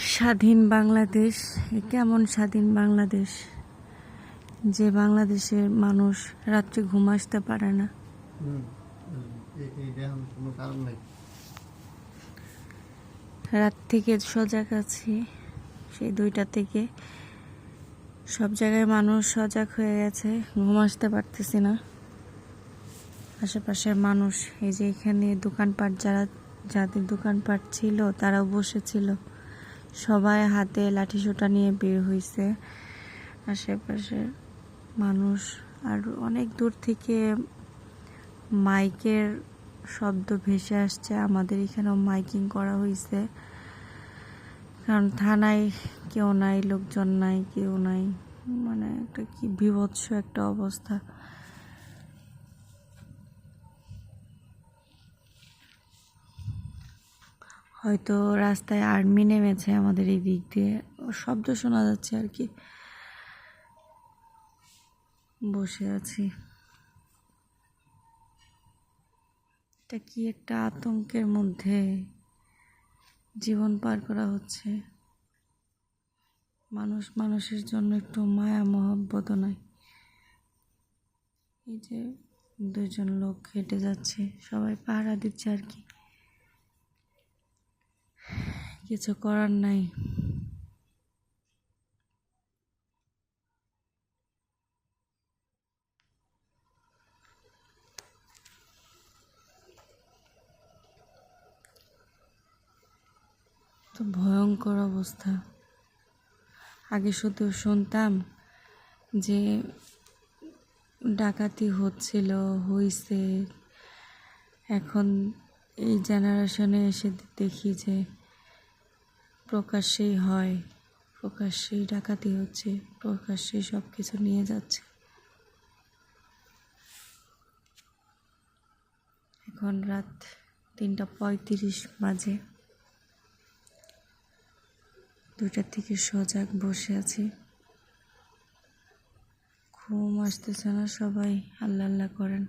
স্বাধীন বাংলাদেশ কেমন স্বাধীন বাংলাদেশ? যে বাংলাদেশের মানুষ রাত্রে ঘুম আসতে পারে না। রাত থেকে সজাগ আছি সেই দুইটা থেকে। সব জায়গায় মানুষ সজাগ হয়ে গেছে ঘুম আসতে পারতেছি না। আশেপাশের মানুষ এই যে এখানে দোকানপাট যারা যাদের দোকানপাট ছিল তারাও বসেছিল সবাই হাতে লাঠি সোটা নিয়ে বের হয়েছে আশেপাশে মানুষ আর অনেক দূর থেকে মাইকের শব্দ ভেসে আসছে। আমাদের এখানেও মাইকিং করা হয়েছে কারণ থানায় কেউ নাই, লোকজন নাই, কেউ নাই। মানে একটা কি বিভৎস একটা অবস্থা। হয়তো রাস্তায় আর্মি নেমেছে আমাদের এই দিক দিয়ে। শব্দ শোনা যাচ্ছে আর কি। বসে আছি। এটা কি একটা আতঙ্কের মধ্যে জীবন পার করা হচ্ছে? মানুষ মানুষের জন্য একটু মায়া মহব্বত নাই। এই যে দুজন লোক হেঁটে যাচ্ছে, সবাই পাহারা দিচ্ছে আর কি। কিছু করার নাই। তো ভয়ঙ্কর অবস্থা। আগে শুধু শুনতাম যে ডাকাতি হচ্ছিল, হইছে। এখন এই জেনারেশনে এসে দেখি যে প্রকাশ্যেই হয়, প্রকাশ্যেই ডাকাতি হচ্ছে, প্রকাশ্যেই সব কিছু নিয়ে যাচ্ছে। এখন রাত তিনটা পঁয়ত্রিশ বাজে। দুটার থেকে সজাগ বসে আছি। ঘুম আসতেছে না সবাই, আল্লাহ আল্লাহ করেন।